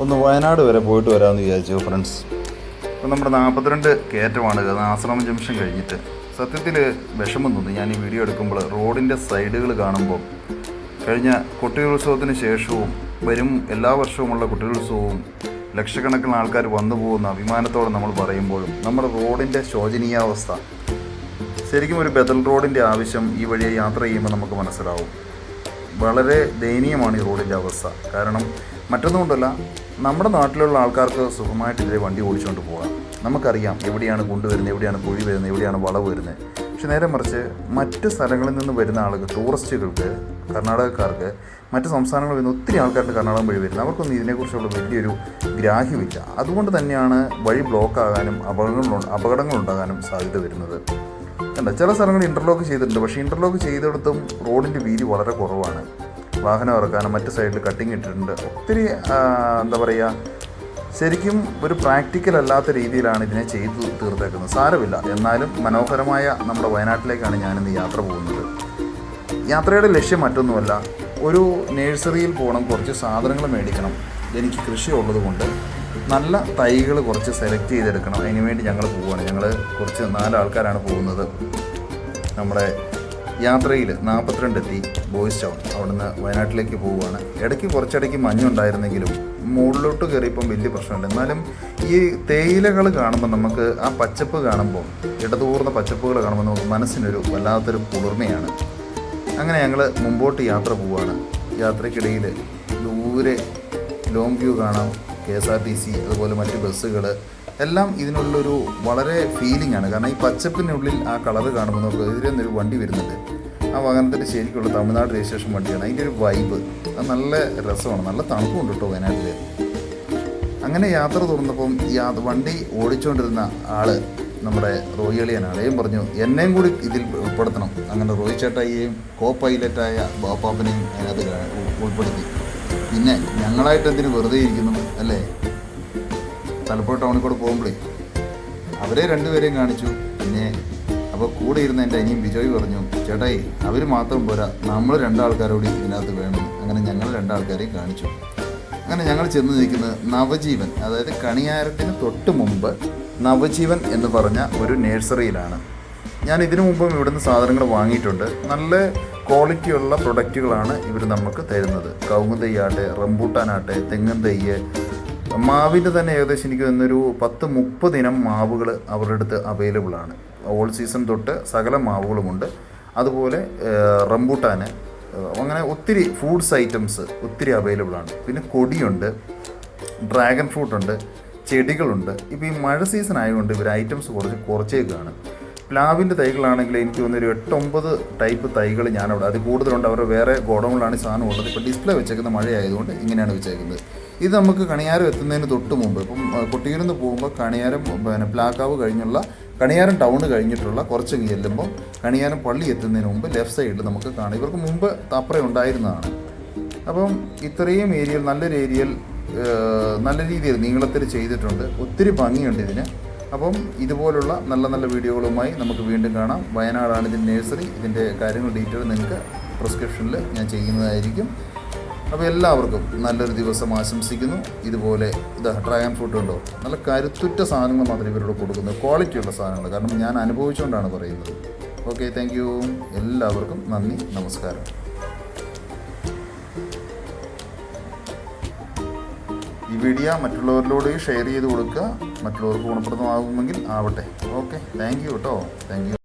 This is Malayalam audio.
ഒന്ന് വയനാട് വരെ പോയിട്ട് വരാമെന്ന് വിചാരിച്ചു ഫ്രണ്ട്സ് ഇപ്പം നമ്മുടെ നാൽപ്പത്തിരണ്ട് കയറ്റമാണ്. ആശ്രമ ജംഗ്ഷൻ കഴിഞ്ഞിട്ട്. സത്യത്തിൽ വിഷമം തോന്നി. ഞാൻ ഈ വീഡിയോ എടുക്കുമ്പോൾ റോഡിന്റെ സൈഡുകൾ കാണുമ്പോൾ കഴിഞ്ഞ കുട്ടികളുത്സവത്തിന് ശേഷവും വരും എല്ലാ വർഷവുമുള്ള കുട്ടികളുത്സവവും ലക്ഷക്കണക്കിന് ആൾക്കാർ വന്നു പോകുന്ന അഭിമാനത്തോടെ നമ്മൾ പറയുമ്പോഴും നമ്മുടെ റോഡിന്റെ ശോചനീയാവസ്ഥ ശരിക്കും ഒരു ബദൽ റോഡിന്റെ ആവശ്യം ഈ വഴിയെ യാത്ര ചെയ്യുമ്പോൾ നമുക്ക് മനസ്സിലാവും. വളരെ ദയനീയമാണ് ഈ റോഡിന്റെ അവസ്ഥ. കാരണം മറ്റൊന്നുകൊണ്ടല്ല നമ്മുടെ നാട്ടിലുള്ള ആൾക്കാർക്ക് സുഖമായിട്ട് ഇതിലെ വണ്ടി ഓടിച്ചുകൊണ്ട് പോകാം നമുക്കറിയാം എവിടെയാണ് കൊണ്ടുവരുന്നത് എവിടെയാണ് കുഴി വരുന്നത് എവിടെയാണ് വളവ് വരുന്നത്. പക്ഷെ നേരെ മറിച്ച് മറ്റ് സ്ഥലങ്ങളിൽ നിന്ന് വരുന്ന ആളുകൾ ടൂറിസ്റ്റുകൾക്ക് കർണാടകക്കാർക്ക് മറ്റ് സംസ്ഥാനങ്ങളിൽ നിന്ന് ഒത്തിരി ആൾക്കാരുടെ കർണാടകം വഴി വരുന്നത്. അവർക്കൊന്നും ഇതിനെക്കുറിച്ചുള്ള വലിയൊരു ഗ്രാഹ്യമില്ല. അതുകൊണ്ട് തന്നെയാണ് വഴി ബ്ലോക്ക് ആകാനും അപകടങ്ങൾ അപകടങ്ങളുണ്ടാകാനും സാധ്യത വരുന്നത്. കണ്ട ചില സ്ഥലങ്ങൾ ഇന്റർലോക്ക് ചെയ്തിട്ടുണ്ട്. പക്ഷേ ഇന്റർലോക്ക് ചെയ്തിടത്തും റോഡിന്റെ വീതി വളരെ കുറവാണ്. വാഹനം ഇറക്കാനും മറ്റ് സൈഡിൽ കട്ടിങ് ഇട്ടിട്ടുണ്ട്. ഒത്തിരി എന്താ പറയുക ശരിക്കും ഒരു പ്രാക്ടിക്കൽ അല്ലാത്ത രീതിയിലാണ് ഇതിനെ ചെയ്തു തീർത്തേക്കുന്നത്. സാരമില്ല. എന്നാലും മനോഹരമായ നമ്മുടെ വയനാട്ടിലേക്കാണ് ഞാനിന്ന് യാത്ര പോകുന്നത്. യാത്രയുടെ ലക്ഷ്യം മറ്റൊന്നുമല്ല ഒരു നേഴ്സറിയിൽ പോകണം കുറച്ച് സാധനങ്ങൾ മേടിക്കണം. എനിക്ക് കൃഷി ഉള്ളതുകൊണ്ട് നല്ല തൈകൾ കുറച്ച് സെലക്ട് ചെയ്തെടുക്കണം. അതിനുവേണ്ടി ഞങ്ങൾ പോവുകയാണ് ഞങ്ങൾ കുറച്ച് നാലാൾക്കാരാണ് പോകുന്നത്. നമ്മുടെ യാത്രയിൽ നാൽപ്പത്തിരണ്ട് എത്തി ബോയ്സ് ടൗൺ അവിടുന്ന് വയനാട്ടിലേക്ക് പോവുകയാണ്. ഇടയ്ക്ക് കുറച്ചിടയ്ക്ക് മഞ്ഞുണ്ടായിരുന്നെങ്കിലും മുകളിലോട്ട് കയറിയപ്പം വലിയ പ്രശ്നമുണ്ട്. എന്നാലും ഈ തേയിലകൾ കാണുമ്പോൾ നമുക്ക് ആ പച്ചപ്പ് കാണുമ്പോൾ ഇടതൂർന്ന പച്ചപ്പുകൾ കാണുമ്പോൾ നമുക്ക് മനസ്സിനൊരു വല്ലാത്തൊരു കുളിർമയാണ്. അങ്ങനെ ഞങ്ങൾ മുമ്പോട്ട് യാത്ര പോവുകയാണ്. യാത്രക്കിടയിൽ ദൂരെ ലോങ് വ്യൂ കാണാം K S R T C അതുപോലെ മറ്റ് ബസ്സുകൾ എല്ലാം ഇതിനുള്ളൊരു വളരെ ഫീലിംഗ് ആണ്. കാരണം ഈ പച്ചപ്പിനുള്ളിൽ ആ കളറ് കാണുമ്പോൾ നമുക്ക് എതിരെ നിന്നൊരു വണ്ടി വരുന്നത് ആ വാഹനത്തിന്റെ ശരിക്കുള്ള തമിഴ്നാട് രജിസ്ട്രേഷൻ വണ്ടിയാണ്. അതിന്റെ ഒരു വൈബ് അത് നല്ല രസമാണ്. നല്ല തണുപ്പുണ്ട് കേട്ടോ വയനാട്ടിൽ അങ്ങനെ യാത്ര തുറന്നപ്പം യാ വണ്ടി ഓടിച്ചുകൊണ്ടിരുന്ന ആൾ നമ്മുടെ റോയി അളിയനാണ്. അദ്ദേഹം പറഞ്ഞു എന്നെയും കൂടി ഇതിൽ ഉൾപ്പെടുത്തണം. അങ്ങനെ റോയി ചേട്ടായിയെയും കോ പൈലറ്റായ ബാപ്പാപ്പനെയും അതിനകത്ത് ഉൾപ്പെടുത്തി. പിന്നെ ഞങ്ങളായിട്ട് എന്തിനു വെറുതെ ഇരിക്കുന്നു അല്ലേ? തലപ്പുഴ ടൗണിൽ കൂടെ പോകുമ്പോഴേ അവരെ രണ്ടുപേരെയും കാണിച്ചു. പിന്നെ അപ്പോൾ കൂടെ ഇരുന്ന എന്റെ അനിയും ബിജോയ് പറഞ്ഞു ചേട്ടായി അവർ മാത്രം പോരാ നമ്മൾ രണ്ടാൾക്കാരോട് ഇതിനകത്ത് വേണം. അങ്ങനെ ഞങ്ങൾ രണ്ടാൾക്കാരെയും കാണിച്ചു. അങ്ങനെ ഞങ്ങൾ ചെന്ന് നിൽക്കുന്നത് നവജീവൻ അതായത് കണിയാരത്തിന് തൊട്ട് മുമ്പ് നവജീവൻ എന്ന് പറഞ്ഞ ഒരു നേഴ്സറിയിലാണ് ഞാൻ ഇതിനു മുമ്പും ഇവിടുന്ന് സാധനങ്ങൾ വാങ്ങിയിട്ടുണ്ട്. നല്ല ക്വാളിറ്റിയുള്ള പ്രൊഡക്റ്റുകളാണ് ഇവർ നമുക്ക് തരുന്നത്. കവുങ്ങ് തൈയാട്ടെ റംബൂട്ടാനാട്ടെ തെങ്ങൻ തെയ്യ് മാവിന്റെ തന്നെ ഏകദേശം എനിക്ക് തന്നൊരു പത്ത് മുപ്പത് ഇനം മാവുകൾ അവരുടെ അടുത്ത് അവൈലബിൾ ആണ്. ഓൾ സീസൺ തൊട്ട് സകല മാവുകളുമുണ്ട്. അതുപോലെ റംബൂട്ടാന് അങ്ങനെ ഒത്തിരി ഫുഡ്സ് ഐറ്റംസ് ഒത്തിരി അവൈലബിൾ ആണ്. പിന്നെ കൊടിയുണ്ട് ഡ്രാഗൺ ഫ്രൂട്ട് ഉണ്ട് ചെടികളുണ്ട്. ഇപ്പോൾ ഈ മഴ സീസൺ ആയതുകൊണ്ട് ഇവർ ഐറ്റംസ് കുറച്ച് കുറച്ചേക്കാണ് പ്ലാവിന്റെ തൈകളാണെങ്കിൽ എനിക്ക് തോന്നുന്നൊരു എട്ടൊമ്പത് ടൈപ്പ് തൈകൾ ഞാനവിടെ അത് കൂടുതലുണ്ട്. അവരുടെ വേറെ ഗോഡൗണിലാണ് സാധനം ഉള്ളത്. ഇപ്പോൾ ഡിസ്പ്ലേ വെച്ചേക്കുന്ന മഴയായതുകൊണ്ട് ഇങ്ങനെയാണ് വെച്ചേക്കുന്നത്. ഇത് നമുക്ക് കണിയാരം എത്തുന്നതിന് തൊട്ട് മുമ്പ് ഇപ്പം കൊട്ടിയൂരിൽ നിന്ന് പോകുമ്പോൾ കണിയാരം പിന്നെ പ്ലാക്കാവ് കഴിഞ്ഞുള്ള കണിയാരം ടൗൺ കഴിഞ്ഞിട്ടുള്ള കുറച്ച് ചെല്ലുമ്പോൾ കണിയാരം പള്ളി എത്തുന്നതിന് മുമ്പ് ലെഫ്റ്റ് സൈഡിൽ നമുക്ക് കാണാം. ഇവർക്ക് മുമ്പ് തപ്ര ഉണ്ടായിരുന്നതാണ്. അപ്പം ഇത്രയും ഏരിയയിൽ നല്ലൊരു ഏരിയയിൽ നല്ല രീതിയിൽ നീളത്തിൽ ചെയ്തിട്ടുണ്ട്. ഒത്തിരി ഭംഗിയുണ്ട് ഇതിന്. അപ്പം ഇതുപോലുള്ള നല്ല നല്ല വീഡിയോകളുമായി നമുക്ക് വീണ്ടും കാണാം. വയനാടാണ് ഇതിന്റെ നേഴ്സറി ഇതിന്റെ കാര്യങ്ങൾ ഡീറ്റെയിൽ നിങ്ങൾക്ക് പ്രിസ്ക്രിപ്ഷനിൽ ഞാൻ ചെയ്യുന്നതായിരിക്കും. അപ്പോൾ എല്ലാവർക്കും നല്ലൊരു ദിവസം ആശംസിക്കുന്നു. ഇതുപോലെ ഇത് ഡ്രാഗൺ ഫ്രൂട്ട് ഉണ്ടോ? നല്ല കരുത്തുറ്റ സാധനങ്ങൾ മാത്രമേ ഇവരോട് കൊടുക്കുന്നത് ക്വാളിറ്റിയുള്ള സാധനങ്ങൾ. കാരണം ഞാൻ അനുഭവിച്ചുകൊണ്ടാണ് പറയുന്നത്. ഓക്കെ താങ്ക് എല്ലാവർക്കും നന്ദി. നമസ്കാരം. ഈ വീഡിയോ മറ്റുള്ളവരിലൂടെ ഷെയർ ചെയ്ത് കൊടുക്കുക. മറ്റുള്ളവർക്ക് ഗുണപ്രദമാകുമെങ്കിൽ ആവട്ടെ. ഓക്കെ. താങ്ക് യു കേട്ടോ. Thank you.